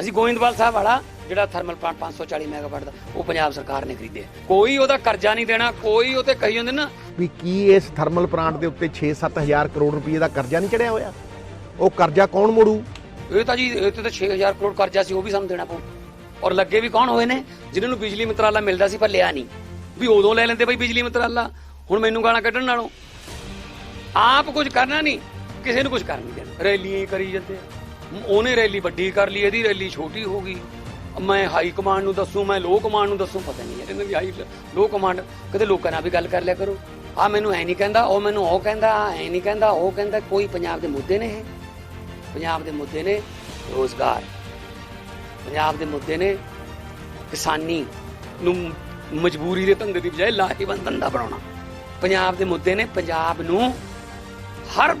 ਅਸੀਂ ਗੋਇੰਦਵਾਲ ਸਾਹਿਬ ਵਾਲਾ ਜਿਹੜਾ ਥਰਮਲ ਪਲਾਂਟ 540 ਮੈਗਾਵਾਟ ਦਾ ਉਹ ਪੰਜਾਬ ਸਰਕਾਰ ਨੇ ਖਰੀਦਿਆ। ਕੋਈ ਉਹਦਾ ਕਰਜ਼ਾ ਨਹੀਂ ਦੇਣਾ ਕੋਈ ਉਹ ਤੇ ਕਹੀ ਹੁੰਦੇ ਨਾ ਵੀ ਕੀ ਇਸ ਥਰਮਲ ਪਲਾਂਟ ਦੇ ਉੱਤੇ 6-7000 ਕਰੋੜ ਰੁਪਏ ਦਾ ਕਰਜ਼ਾ ਨਹੀਂ ਚੜਿਆ ਹੋਇਆ? ਉਹ ਕਰਜ਼ਾ ਕੌਣ ਮੋੜੂ? ਇਹ ਤਾਂ ਜੀ ਇਹ ਤੇ ਤਾਂ 6000 ਕਰੋੜ ਕਰਜ਼ਾ ਸੀ ਉਹ ਵੀ ਸਾਨੂੰ ਦੇਣਾ ਪਊ। ਔਰ ਲੱਗੇ ਵੀ ਕੌਣ ਹੋਏ ਨੇ ਜਿਨ੍ਹਾਂ ਨੂੰ ਬਿਜਲੀ ਮੰਤਰਾਲਾ ਮਿਲਦਾ ਸੀ ਪਰ ਲਿਆ ਨਹੀਂ। ਵੀ ਉਦੋਂ ਲੈ ਲੈਂਦੇ ਬਈ ਬਿਜਲੀ ਮੰਤਰਾਲਾ ਹੁਣ ਮੈਨੂੰ ਗਾਲਾਂ ਕੱਢਣ ਨਾਲੋਂ। ਆਪ ਕੁਝ ਕਰਨਾ ਨਹੀਂ ਕਿਸੇ ਨੂੰ ਕੁਝ ਕਰ ਨਹੀਂ ਦੇਣਾ। ਰੈਲੀਆਂ ਹੀ ਕਰੀ ਜਾਂਦੇ ਆ। ਉਹਨੇ ਰੈਲੀ ਵੱਡੀ ਕਰ ਲਈ, ਇਹਦੀ ਰੈਲੀ ਛੋਟੀ ਹੋ ਗਈ। ਮੈਂ ਹਾਈ ਕਮਾਂਡ ਨੂੰ ਦੱਸੂ, ਮੈਂ ਲੋ ਕਮਾਂਡ ਨੂੰ ਦੱਸੂ, ਪਤਾ ਨਹੀਂ ਇਹਨਾਂ ਦੀ ਹਾਈ ਲੋ ਕਮਾਂਡ ਕਦੇ ਲੋਕਾਂ ਨਾਲ ਵੀ ਗੱਲ ਕਰ ਲਿਆ ਕਰੋ। ਆ ਮੈਨੂੰ ਐ ਨਹੀਂ ਕਹਿੰਦਾ, ਉਹ ਮੈਨੂੰ ਉਹ ਕਹਿੰਦਾ ਐ ਨਹੀਂ ਕਹਿੰਦਾ, ਉਹ ਕਹਿੰਦਾ, ਕੋਈ ਪੰਜਾਬ ਦੇ ਮੁੱਦੇ ਨੇ ਇਹ? ਪੰਜਾਬ ਦੇ ਮੁੱਦੇ ਨੇ ਰੋਜ਼ਗਾਰ। ਪੰਜਾਬ ਦੇ ਮੁੱਦੇ ਨੇ ਕਿਸਾਨੀ ਨੂੰ ਮਜਬੂਰੀ ਦੇ ਧੰਦੇ ਦੀ ਬਜਾਏ ਲਾਹੇਵੰਦ ਧੰਦਾ ਬਣਾਉਣਾ। ਪੰਜਾਬ ਦੇ ਮੁੱਦੇ ਨੇ ਪੰਜਾਬ ਨੂੰ ਹਰ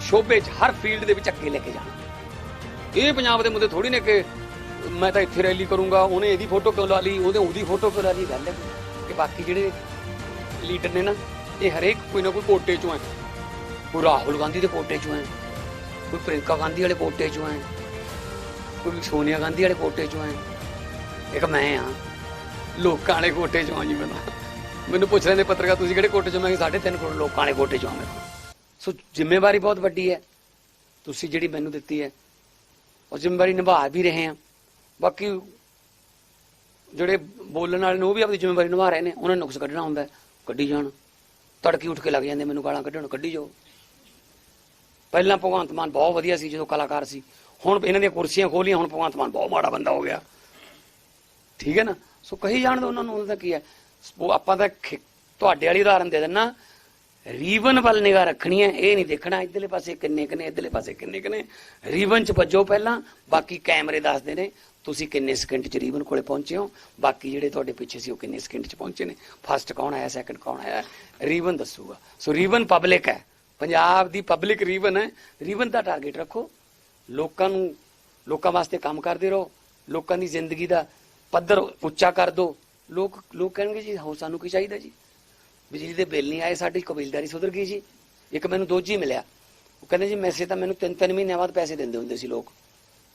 ਸ਼ੋਬੇ 'ਚ, ਹਰ ਫੀਲਡ ਦੇ ਵਿੱਚ ਅੱਗੇ ਲੈ ਕੇ ਜਾਣਾ। ਇਹ ਪੰਜਾਬ ਦੇ ਮੁੱਦੇ ਥੋੜੀ ਨੇ ਕਿ ਮੈਂ ਤਾਂ ਇੱਥੇ ਰੈਲੀ ਕਰੂੰਗਾ, ਉਹਨੇ ਇਹਦੀ ਫੋਟੋ ਕਿਉਂ ਲਾ ਲਈ ਉਹਦੇ ਉਹਦੀ ਫੋਟੋ ਕਿਉਂ ਲਾ ਲਈ, ਗੱਲ ਹੈ ਕਿ ਬਾਕੀ ਜਿਹੜੇ ਲੀਡਰ ਨੇ ਨਾ, ਇਹ ਹਰੇਕ ਕੋਈ ਨਾ ਕੋਈ ਕੋਟੇ ਚੋਂ ਹੈ। ਕੋਈ ਰਾਹੁਲ ਗਾਂਧੀ ਦੇ ਕੋਟੇ ਚੋਂ ਹੈ, ਕੋਈ ਪ੍ਰਿੰਕਾ ਗਾਂਧੀ ਵਾਲੇ ਕੋਟੇ ਚੋਂ ਹੈ, ਕੋਈ ਸੋਨੀਆ ਗਾਂਧੀ ਵਾਲੇ ਕੋਟੇ ਚੋਂ ਹੈ। ਇੱਕ ਮੈਂ ਆ ਲੋਕਾਂ ਵਾਲੇ ਕੋਟੇ ਚੋਂ ਆ ਜੀ ਮੈਂ ਮੈਨੂੰ ਪੁੱਛ ਰਹੇ ਨੇ ਪੱਤਰਕਾਰ, ਤੁਸੀਂ ਕਿਹੜੇ ਕੋਟੇ ਚੋਂ? ਮੈਂ ਕਿਹਾ 3.5 ਕਰੋੜ ਲੋਕਾਂ ਵਾਲੇ ਕੋਟੇ ਚੋਂ ਆ ਮੈਂ ਸੋ ਜ਼ਿੰਮੇਵਾਰੀ ਬਹੁਤ ਵੱਡੀ ਹੈ। ਤੁਸੀਂ ਜਿਹੜੀ ਮੈਨੂੰ ਦਿੱਤੀ ਹੈ ਉਹ ਜ਼ਿੰਮੇਵਾਰੀ ਨਿਭਾ ਵੀ ਰਹੇ ਆ। ਬਾਕੀ ਜਿਹੜੇ ਬੋਲਣ ਵਾਲੇ ਨੇ, ਉਹ ਵੀ ਆਪਣੀ ਜ਼ਿੰਮੇਵਾਰੀ ਨਿਭਾ ਰਹੇ ਨੇ। ਉਹਨਾਂ ਨੂੰ ਨੁਕਸ ਕੱਢਣਾ ਹੁੰਦਾ ਕੱਢੀ ਜਾਣ। ਤੜਕੀ ਉੱਠ ਕੇ ਲੱਗ ਜਾਂਦੇ ਮੈਨੂੰ ਗਾਲਾਂ ਕੱਢਣ ਕੱਢੀ ਜਾਓ। ਪਹਿਲਾਂ ਭਗਵੰਤ ਮਾਨ ਬਹੁਤ ਵਧੀਆ ਸੀ, ਜਦੋਂ ਕਲਾਕਾਰ ਸੀ। ਹੁਣ ਇਹਨਾਂ ਦੀਆਂ ਕੁਰਸੀਆਂ ਖੋਲੀਆਂ, ਹੁਣ ਭਗਵੰਤ ਮਾਨ ਬਹੁਤ ਮਾੜਾ ਬੰਦਾ ਹੋ ਗਿਆ। ਠੀਕ ਹੈ ਨਾ? ਸੋ ਕਹੀ ਜਾਣ ਦੋ ਉਹਨਾਂ ਨੂੰ, ਉਹਦਾ ਕੀ ਹੈ? ਉਹ ਆਪਾਂ ਤਾਂ ਖਿ- ਤੁਹਾਡੇ ਵਾਲੀ ਉਦਾਹਰਨ ਦੇ ਦਿੰਨਾ। ਰੀਵਨ ਵੱਲ ਨਿਗਾਹ ਰੱਖਣੀ ਹੈ, ਇਹ ਨਹੀਂ ਦੇਖਣਾ, ਇਧਰਲੇ ਪਾਸੇ ਕਿੰਨੇ ਕਿੰਨੇ ਇਧਰਲੇ ਪਾਸੇ ਕਿੰਨੇ ਕਿੰਨੇ ਰੀਵਨ ਚ ਵੱਜੋ ਪਹਿਲਾਂ, ਬਾਕੀ ਕੈਮਰੇ ਦੱਸਦੇ ਨੇ, ਤੁਸੀਂ ਕਿੰਨੇ ਸਕਿੰਟ ਚ ਰੀਵਨ ਕੋਲੇ ਪਹੁੰਚੇ ਹੋ, ਬਾਕੀ ਜਿਹੜੇ ਤੁਹਾਡੇ ਪਿੱਛੇ ਸੀ ਉਹ ਕਿੰਨੇ ਸਕਿੰਟ ਚ ਪਹੁੰਚੇ ਨੇ। ਫਸਟ ਕੌਣ ਆਇਆ ਸੈਕੰਡ ਕੌਣ ਆਇਆ ਰੀਵਨ ਦੱਸੂਗਾ। ਸੋ ਰੀਵਨ ਪਬਲਿਕ ਹੈ। ਪੰਜਾਬ ਦੀ ਪਬਲਿਕ ਰੀਵਨ ਹੈ। ਰੀਵਨ ਦਾ ਟਾਰਗੇਟ ਰੱਖੋ। ਲੋਕਾਂ ਨੂੰ, ਲੋਕਾਂ ਵਾਸਤੇ ਕੰਮ ਕਰਦੇ ਰਹੋ। ਲੋਕਾਂ ਦੀ ਜ਼ਿੰਦਗੀ ਦਾ ਪੱਧਰ ਉੱਚਾ ਕਰ ਦਿਓ। ਲੋਕ ਲੋਕ ਕਹਿਣਗੇ ਜੀ, ਹੋ, ਸਾਨੂੰ ਕੀ ਚਾਹੀਦਾ ਜੀ? ਬਿਜਲੀ ਦੇ ਬਿੱਲ ਨਹੀਂ ਆਏ, ਸਾਡੀ ਕਬੀਲਦਾਰੀ ਸੁਧਰ ਗਈ ਜੀ। ਇੱਕ ਮੈਨੂੰ ਦੋਜੀ ਮਿਲਿਆ। ਉਹ ਕਹਿੰਦੇ ਜੀ ਮੈਸੇ ਤਾਂ ਮੈਨੂੰ ਤਿੰਨ ਤਿੰਨ ਮਹੀਨਿਆਂ ਬਾਅਦ ਪੈਸੇ ਦਿੰਦੇ ਹੁੰਦੇ ਸੀ ਲੋਕ।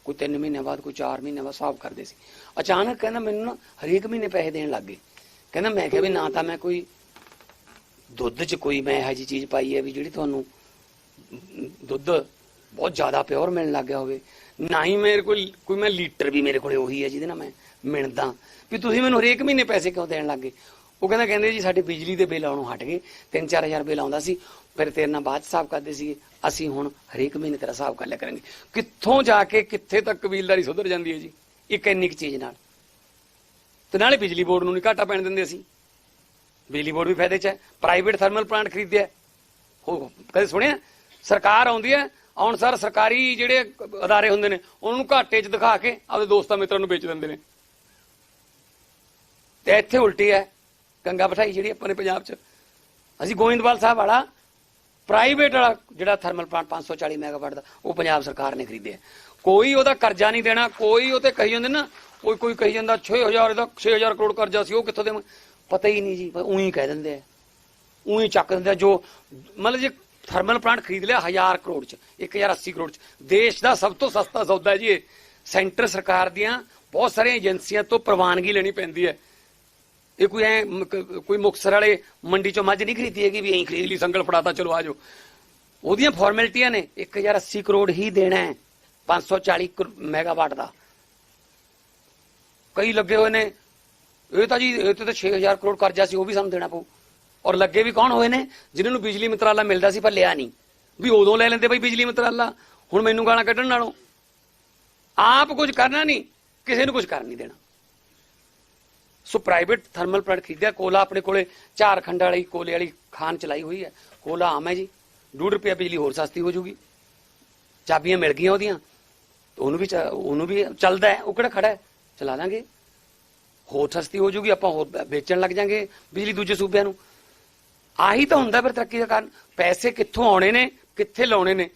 ਕੋਈ ਤਿੰਨ ਮਹੀਨਿਆਂ ਬਾਅਦ, ਕੋਈ ਚਾਰ ਮਹੀਨਿਆਂ ਬਾਅਦ, ਹਿਸਾਬ ਕਰਦੇ ਸੀ। ਅਚਾਨਕ ਕਹਿੰਦਾ ਮੈਨੂੰ ਨਾ ਹਰੇਕ ਮਹੀਨੇ ਪੈਸੇ ਦੇਣ ਲੱਗ ਗਏ। ਕਹਿੰਦਾ ਮੈਂ ਕਿਹਾ ਵੀ ਨਾ ਤਾਂ ਮੈਂ ਕੋਈ ਦੁੱਧ 'ਚ ਕੋਈ ਮੈਂ ਇਹੋ ਜਿਹੀ ਚੀਜ਼ ਪਾਈ ਹੈ ਵੀ ਜਿਹੜੀ ਤੁਹਾਨੂੰ ਦੁੱਧ ਬਹੁਤ ਜ਼ਿਆਦਾ ਪਿਓਰ ਮਿਲਣ ਲੱਗ ਗਿਆ ਹੋਵੇ। ਨਾ ਹੀ ਮੇਰੇ ਕੋਲ, ਕੋਈ ਮੈਂ ਲੀਟਰ ਵੀ ਮੇਰੇ ਕੋਲੇ ਉਹੀ ਹੈ ਜਿਹਦੇ ਨਾਲ ਮੈਂ ਮਿਣਦਾ। ਵੀ ਤੁਸੀਂ ਮੈਨੂੰ ਹਰੇਕ ਮਹੀਨੇ ਪੈਸੇ ਕਿਉਂ ਦੇਣ ਲੱਗੇ ਉਹ ਕਹਿੰਦਾ, ਕਹਿੰਦੇ ਜੀ, ਸਾਡੇ ਬਿਜਲੀ ਦੇ ਬਿੱਲ ਆਉਣੋਂ ਹਟ ਗਏ। 3-4000 ਬਿੱਲ ਆਉਂਦਾ ਸੀ। ਫਿਰ ਤੇਰੇ ਨਾਲ ਬਾਅਦ 'ਚ ਹਿਸਾਬ ਕਰਦੇ ਸੀਗੇ। ਅਸੀਂ ਹੁਣ ਹਰੇਕ ਮਹੀਨੇ ਤੇਰਾ ਹਿਸਾਬ ਕਰ ਲਿਆ ਕਰਾਂਗੇ। ਕਿੱਥੋਂ ਜਾ ਕੇ, ਕਿੱਥੇ ਤੱਕ ਕਬੀਲਦਾਰੀ ਸੁਧਰ ਜਾਂਦੀ ਹੈ ਜੀ? ਇੱਕ ਇੰਨੀ ਕੁ ਚੀਜ਼ ਨਾਲ। ਤੇ ਨਾਲੇ ਬਿਜਲੀ ਬੋਰਡ ਨੂੰ ਨਹੀਂ ਘਾਟਾ ਪੈਣ ਦਿੰਦੇ ਅਸੀਂ। ਬਿਜਲੀ ਬੋਰਡ ਵੀ ਫਾਇਦੇ 'ਚ ਹੈ। ਪ੍ਰਾਈਵੇਟ ਥਰਮਲ ਪਲਾਂਟ ਖਰੀਦਿਆ। ਹੋ, ਕਦੇ ਸੁਣਿਆ? ਸਰਕਾਰ ਆਉਂਦੀ ਹੈ, ਆਉਣ ਸਰ ਸਰਕਾਰੀ ਜਿਹੜੇ ਅਦਾਰੇ ਹੁੰਦੇ ਨੇ, ਉਹਨਾਂ ਨੂੰ ਘਾਟੇ 'ਚ ਦਿਖਾ ਕੇ ਆਪਣੇ ਦੋਸਤਾਂ ਮਿੱਤਰਾਂ ਨੂੰ ਵੇਚ ਦਿੰਦੇ ਨੇ। ਤੇ ਇੱਥੇ ਉਲਟੀ ਹੈ। ਗੰਗਾ ਬਿਠਾਈ ਜਿਹੜੀ ਆਪਾਂ ਨੇ ਪੰਜਾਬ 'ਚ। ਅਸੀਂ ਗੋਇੰਦਵਾਲ ਸਾਹਿਬ ਵਾਲਾ ਪ੍ਰਾਈਵੇਟ ਵਾਲਾ ਜਿਹੜਾ ਥਰਮਲ ਪਲਾਂਟ 540 ਮੈਗਾਵਾਟ ਦਾ, ਉਹ ਪੰਜਾਬ ਸਰਕਾਰ ਨੇ ਖਰੀਦਿਆ। ਕੋਈ ਉਹਦਾ ਕਰਜ਼ਾ ਨਹੀਂ ਦੇਣਾ, ਕੋਈ ਉਹ ਤੇ ਕਹੀ ਜਾਂਦੇ ਨਾ, ਕੋਈ ਕੋਈ ਕਹੀ ਜਾਂਦਾ 6000 ਦਾ 6000 ਕਰੋੜ ਕਰਜ਼ਾ ਸੀ, ਉਹ ਕਿੱਥੋਂ ਦੇ ਪਤਾ ਹੀ ਨਹੀਂ ਜੀ ਉਹੀ ਕਹਿ ਦਿੰਦੇ ਆ। ਉਹੀ ਚੱਕ ਦਿੰਦੇ ਆ, ਜੋ ਮਤਲਬ ਜੇ ਥਰਮਲ ਪਲਾਂਟ ਖਰੀਦ ਲਿਆ 1000 ਕਰੋੜ ਚ 1080 ਕਰੋੜ ਚ, ਦੇਸ਼ ਦਾ ਸਭ ਤੋਂ ਸਸਤਾ ਸੌਦਾ ਜੀ ਇਹ। ਸੈਂਟਰ ਸਰਕਾਰ ਦੀਆਂ ਬਹੁਤ ਸਾਰੀਆਂ ਏਜੰਸੀਆਂ ਤੋਂ ਪ੍ਰਵਾਨਗੀ ਲੈਣੀ ਪੈਂਦੀ ਹੈ। ਇਹ ਕੋਈ ਐ ਕੋਈ ਮੁਕਸਰ ਵਾਲੇ ਮੰਡੀ ਚੋਂ ਮੱਝ ਨਹੀਂ ਖਰੀਦੀ ਹੈਗੀ ਵੀ ਐਂ ਖਰੀਦ ਲਈ, ਸੰਗਲ ਫੜਾਤਾ, ਚਲੋ ਆਜੋ ਉਹਦੀਆਂ ਫਾਰਮੈਲਿਟੀਆਂ ਨੇ 1080 ਕਰੋੜ ਹੀ ਦੇਣਾ ਹੈ 540 ਕਰੋ- ਮੈਗਾਵਾਟ ਦਾ। ਕਈ ਲੱਗੇ ਹੋਏ ਨੇ, ਇਹ ਤਾਂ ਜੀ, ਇਹ ਤੇ ਤਾਂ 6000 ਕਰੋੜ ਕਰਜ਼ਾ ਸੀ, ਉਹ ਵੀ ਸਾਨੂੰ ਦੇਣਾ ਪਊ। ਔਰ ਲੱਗੇ ਵੀ ਕੌਣ ਹੋਏ ਨੇ, ਜਿਨ੍ਹਾਂ ਨੂੰ ਬਿਜਲੀ ਮੰਤਰਾਲਾ ਮਿਲਦਾ ਸੀ ਪਰ ਲਿਆ ਨਹੀਂ। ਵੀ ਉਦੋਂ ਲੈ ਲੈਂਦੇ ਬਈ ਬਿਜਲੀ ਮੰਤਰਾਲਾ, ਹੁਣ ਮੈਨੂੰ ਗਾਲਾਂ ਕੱਢਣ ਨਾਲੋਂ। ਆਪ ਕੁਝ ਕਰਨਾ ਨਹੀਂ, ਕਿਸੇ ਨੂੰ ਕੁਝ ਕਰ ਨਹੀਂ ਦੇਣਾ। ਸੋ ਪ੍ਰਾਈਵੇਟ ਥਰਮਲ ਪਲਾਂਟ ਖਰੀਦਿਆ, ਕੋਲਾ ਆਪਣੇ ਕੋਲੇ ਝਾਰਖੰਡ ਵਾਲੀ, ਕੋਲੇ ਵਾਲੀ ਖਾਨ ਚਲਾਈ ਹੋਈ ਹੈ। ਕੋਲਾ ਆਮ ਹੈ ਜੀ 2 ਰੁਪਏ ਬਿਜਲੀ ਹੋਰ ਸਸਤੀ ਹੋ ਜੂਗੀ। ਚਾਬੀਆਂ ਮਿਲ ਗਈਆਂ ਉਹਦੀਆਂ ਉਹਨੂੰ ਵੀ ਚ- ਉਹਨੂੰ ਵੀ ਚੱਲਦਾ ਹੈ, ਉਹ ਕਿਹੜਾ ਖੜਾ ਹੈ? ਚਲਾ ਲਾਂਗੇ। ਹੋਰ ਸਸਤੀ ਹੋ ਜੂਗੀ, ਆਪਾਂ ਹੋਰ ਵੇਚਣ ਲੱਗ ਜਾਾਂਗੇ ਬਿਜਲੀ ਦੂਜੇ ਸੂਬਿਆਂ ਨੂੰ। ਆਹੀ ਤਾਂ ਹੁੰਦਾ ਫਿਰ ਤਰੱਕੀ ਦਾ ਕਾਰਨ। ਪੈਸੇ ਕਿੱਥੋਂ ਆਉਣੇ ਨੇ, ਕਿੱਥੇ ਲਾਉਣੇ ਨੇ?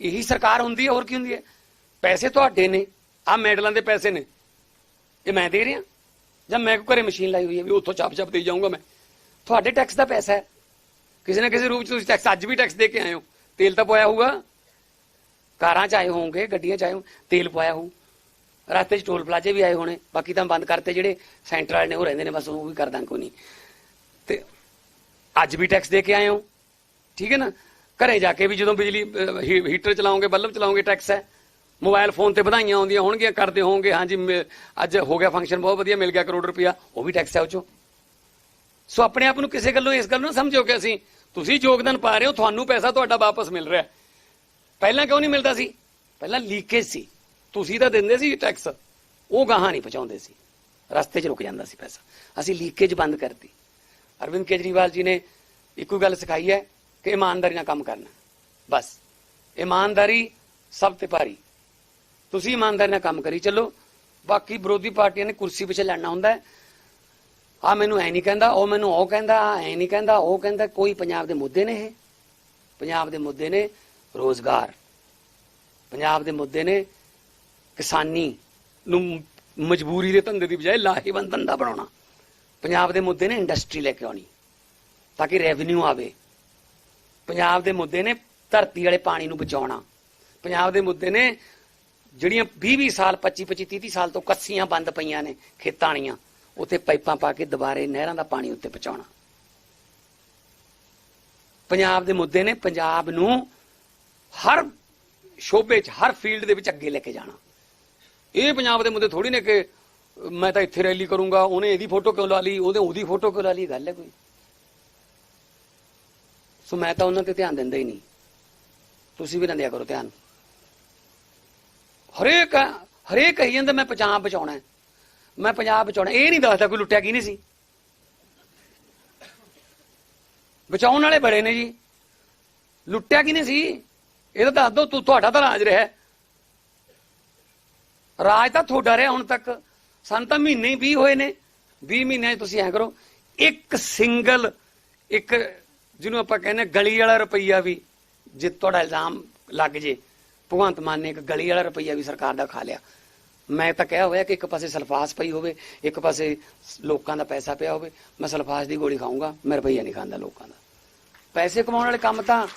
ਇਹੀ ਸਰਕਾਰ ਹੁੰਦੀ ਹੈ, ਹੋਰ ਕੀ ਹੁੰਦੀ ਹੈ? ਪੈਸੇ ਤੁਹਾਡੇ ਨੇ ਆ ਮੈਡਲਾਂ ਦੇ ਪੈਸੇ ਨੇ। ਇਹ ਮੈਂ ਦੇ ਰਿਹਾ। ਜਾਂ ਮੈਂ ਘਰੇ ਮਸ਼ੀਨ ਲਾਈ ਹੋਈ ਹੈ ਵੀ ਉੱਥੋਂ ਚਾਪ ਚਾਪ ਦੇ ਜਾਊਂਗਾ ਮੈਂ। ਤੁਹਾਡੇ ਟੈਕਸ ਦਾ ਪੈਸਾ ਹੈ। ਕਿਸੇ ਨਾ ਕਿਸੇ ਰੂਪ ਚ ਤੁਸੀਂ ਟੈਕਸ ਅੱਜ ਵੀ ਟੈਕਸ ਦੇ ਕੇ ਆਏ ਹੋ। ਤੇਲ ਤਾਂ ਪਵਾਇਆ ਹੋਊਗਾ। ਕਾਰਾਂ ਚ ਆਏ ਹੋਵੋਗੇ, ਗੱਡੀਆਂ ਚ ਆਏ ਹੋ, ਤੇਲ ਪਵਾਇਆ ਹੋਊ। ਰਸਤੇ 'ਚ ਟੋਲ ਪਲਾਜ਼ੇ ਵੀ ਆਏ ਹੋਣੇ, ਬਾਕੀ ਤਾਂ ਬੰਦ ਕਰਤੇ ਜਿਹੜੇ ਸੈਂਟਰ ਵਾਲੇ ਨੇ, ਉਹ ਰਹਿੰਦੇ ਨੇ, ਬਸ ਉਹ ਵੀ ਕਰਦਾਂ ਕੋਈ ਨਹੀਂ। ਤੇ ਅੱਜ ਵੀ ਟੈਕਸ ਦੇ ਕੇ ਆਏ ਹੋ। ਠੀਕ ਹੈ ਨਾ? ਘਰੇ ਜਾ ਕੇ ਵੀ ਜਦੋਂ ਬਿਜਲੀ ਹੀਟਰ ਚਲਾਉਂਗੇ ਬੱਲਬ ਚਲਾਉਂਗੇ ਟੈਕਸ ਹੈ। ਮੋਬਾਈਲ ਫੋਨ ਤੇ ਵਧਾਈਆਂ ਆਉਂਦੀਆਂ ਹੋਣਗੀਆਂ, ਕਰਦੇ ਹੋਵੋਗੇ। ਹਾਂਜੀ, ਮ- ਅੱਜ ਹੋ ਗਿਆ ਫੰਕਸ਼ਨ ਬਹੁਤ ਵਧੀਆ, ਮਿਲ ਗਿਆ ਕਰੋੜ ਰੁਪਇਆ। ਉਹ ਵੀ ਟੈਕਸ ਹੈ ਉਹ 'ਚੋਂ। ਸੋ ਆਪਣੇ ਆਪ ਨੂੰ ਕਿਸੇ ਗੱਲੋਂ, ਇਸ ਗੱਲ ਨੂੰ ਨਾ ਸਮਝੋ ਕਿ ਅਸੀਂ ਤੁਸੀਂ ਯੋਗਦਾਨ ਪਾ ਰਹੇ ਹੋ, ਤੁਹਾਨੂੰ ਪੈਸਾ ਤੁਹਾਡਾ ਵਾਪਸ ਮਿਲ ਰਿਹਾ। ਪਹਿਲਾਂ ਕਿਉਂ ਨਹੀਂ ਮਿਲਦਾ ਸੀ? ਪਹਿਲਾਂ ਲੀਕੇਜ ਸੀ। ਤੁਸੀਂ ਤਾਂ ਦਿੰਦੇ ਸੀ ਟੈਕਸ ਉਹ ਗਾਹਾਂ ਨਹੀਂ ਪਹੁੰਚਾਉਂਦੇ ਸੀ। ਰਸਤੇ 'ਚ ਰੁਕ ਜਾਂਦਾ ਸੀ ਪੈਸਾ। ਅਸੀਂ ਲੀਕੇਜ ਬੰਦ ਕਰਤੀ। ਅਰਵਿੰਦ ਕੇਜਰੀਵਾਲ ਜੀ ਨੇ ਇੱਕੋ ਗੱਲ ਸਿਖਾਈ ਹੈ ਕਿ ਇਮਾਨਦਾਰੀ ਨਾਲ ਕੰਮ ਕਰਨਾ। ਬਸ। ਇਮਾਨਦਾਰੀ ਸਭ ਤੇ ਭਾਰੀ। ਤੁਸੀਂ ਇਮਾਨਦਾਰੀ ਨਾਲ ਕੰਮ ਕਰੀ ਚੱਲੋ। ਬਾਕੀ ਵਿਰੋਧੀ ਪਾਰਟੀਆਂ ਨੇ ਕੁਰਸੀ ਪਿੱਛੇ ਲੜਨਾ ਹੁੰਦਾ ਹੈ। ਆ ਮੈਨੂੰ ਐ ਨਹੀਂ ਕਹਿੰਦਾ, ਉਹ ਮੈਨੂੰ ਉਹ ਕਹਿੰਦਾ ਐ ਨਹੀਂ ਕਹਿੰਦਾ, ਉਹ ਕਹਿੰਦਾ, ਕੋਈ ਪੰਜਾਬ ਦੇ ਮੁੱਦੇ ਨੇ ਇਹ। ਪੰਜਾਬ ਦੇ ਮੁੱਦੇ ਨੇ ਰੋਜ਼ਗਾਰ। ਪੰਜਾਬ ਦੇ ਮੁੱਦੇ ਨੇ ਕਿਸਾਨੀ ਨੂੰ ਮਜਬੂਰੀ ਦੇ ਧੰਦੇ ਦੀ ਬਜਾਏ ਲਾਹੇਵੰਦ ਧੰਦਾ ਬਣਾਉਣਾ। ਪੰਜਾਬ ਦੇ ਮੁੱਦੇ ਨੇ ਇੰਡਸਟਰੀ ਲੈ ਕੇ ਆਉਣੀ, ਤਾਂ ਕਿ ਰੈਵਨਿਊ ਆਵੇ। ਪੰਜਾਬ ਦੇ ਮੁੱਦੇ ਨੇ ਧਰਤੀ ਵਾਲੇ ਪਾਣੀ ਨੂੰ ਬਚਾਉਣਾ। ਪੰਜਾਬ ਦੇ ਮੁੱਦੇ ਨੇ ਜਿਹੜੀਆਂ 20-20 ਸਾਲ 25-25 30 ਸਾਲ ਤੋਂ ਕੱਸੀਆਂ ਬੰਦ ਪਈਆਂ ਨੇ ਖੇਤਾਂ ਵਾਲੀਆਂ, ਉੱਥੇ ਪਾਈਪਾਂ ਪਾ ਕੇ ਦੁਬਾਰੇ ਨਹਿਰਾਂ ਦਾ ਪਾਣੀ ਉੱਤੇ ਪਹੁੰਚਾਉਣਾ। ਪੰਜਾਬ ਦੇ ਮੁੱਦੇ ਨੇ ਪੰਜਾਬ ਨੂੰ ਹਰ ਸ਼ੋਬੇ 'ਚ, ਹਰ ਫੀਲਡ ਦੇ ਵਿੱਚ ਅੱਗੇ ਲੈ ਕੇ ਜਾਣਾ। ਇਹ ਪੰਜਾਬ ਦੇ ਮੁੱਦੇ ਥੋੜੀ ਨੇ ਕਿ ਮੈਂ ਤਾਂ ਇੱਥੇ ਰੈਲੀ ਕਰੂੰਗਾ, ਉਹਨੇ ਇਹਦੀ ਫੋਟੋ ਕਿਉਂ ਲਾ ਲਈ, ਉਹਦੇ ਉਹਦੀ ਫੋਟੋ ਕਿਉਂ ਲਾ ਲਈ ਗੱਲ ਹੈ ਕੋਈ। ਸੋ ਮੈਂ ਤਾਂ ਉਹਨਾਂ ਤੇ ਧਿਆਨ ਦਿੰਦਾ ਹੀ ਨਹੀਂ। ਤੁਸੀਂ ਵੀ ਨਾ ਦਿਆ ਕਰੋ ਧਿਆਨ। ਹਰੇਕ ਹਰੇਕ ਕਹੀ ਜਾਂਦਾ, ਮੈਂ ਪੰਜਾਬ ਬਚਾਉਣਾ ਮੈਂ ਪੰਜਾਬ ਬਚਾਉਣਾ ਇਹ ਨਹੀਂ ਦੱਸਦਾ ਕੋਈ ਲੁੱਟਿਆ ਕੀ ਨਹੀਂ ਸੀ। ਬਚਾਉਣ ਵਾਲੇ ਬੜੇ ਨੇ ਜੀ। ਲੁੱਟਿਆ ਕੀ ਨਹੀਂ ਸੀ? ਇਹ ਤਾਂ ਦੱਸ ਦੋ, ਤੂੰ, ਤੁਹਾਡਾ ਤਾਂ ਰਾਜ ਰਿਹਾ ਰਾਜ ਤਾਂ ਤੁਹਾਡਾ ਰਿਹਾ ਹੁਣ ਤੱਕ। ਸਾਨੂੰ ਤਾਂ ਮਹੀਨੇ ਹੀ 20 ਹੋਏ ਨੇ। 20 ਮਹੀਨਿਆਂ 'ਚ ਤੁਸੀਂ ਐ ਕਰੋ, ਇੱਕ ਸਿੰਗਲ, ਇੱਕ ਜਿਹਨੂੰ ਆਪਾਂ ਕਹਿੰਦੇ ਹਾਂ ਗਲੀ ਵਾਲਾ ਰੁਪਈਆ ਵੀ, ਜੇ ਤੁਹਾਡਾ ਇਲਜ਼ਾਮ ਲੱਗ ਜੇ। ਭਗਵੰਤ ਮਾਨ ਨੇ ਇੱਕ ਗਲੀ ਵਾਲਾ ਰੁਪਈਆ ਵੀ ਸਰਕਾਰ ਦਾ ਖਾ ਲਿਆ। ਮੈਂ ਤਾਂ ਕਿਹਾ ਹੋਇਆ ਕਿ ਇੱਕ ਪਾਸੇ ਸਲਫਾਸ ਪਈ ਹੋਵੇ, ਇੱਕ ਪਾਸੇ ਲੋਕਾਂ ਦਾ ਪੈਸਾ ਪਿਆ ਹੋਵੇ, ਮੈਂ ਸਲਫਾਸ ਦੀ ਗੋਲੀ ਖਾਊਂਗਾ, ਮੈਂ ਰੁਪਈਆ ਨਹੀਂ ਖਾਂਦਾ ਲੋਕਾਂ ਦਾ। ਪੈਸੇ ਕਮਾਉਣ ਵਾਲੇ ਕੰਮ ਤਾਂ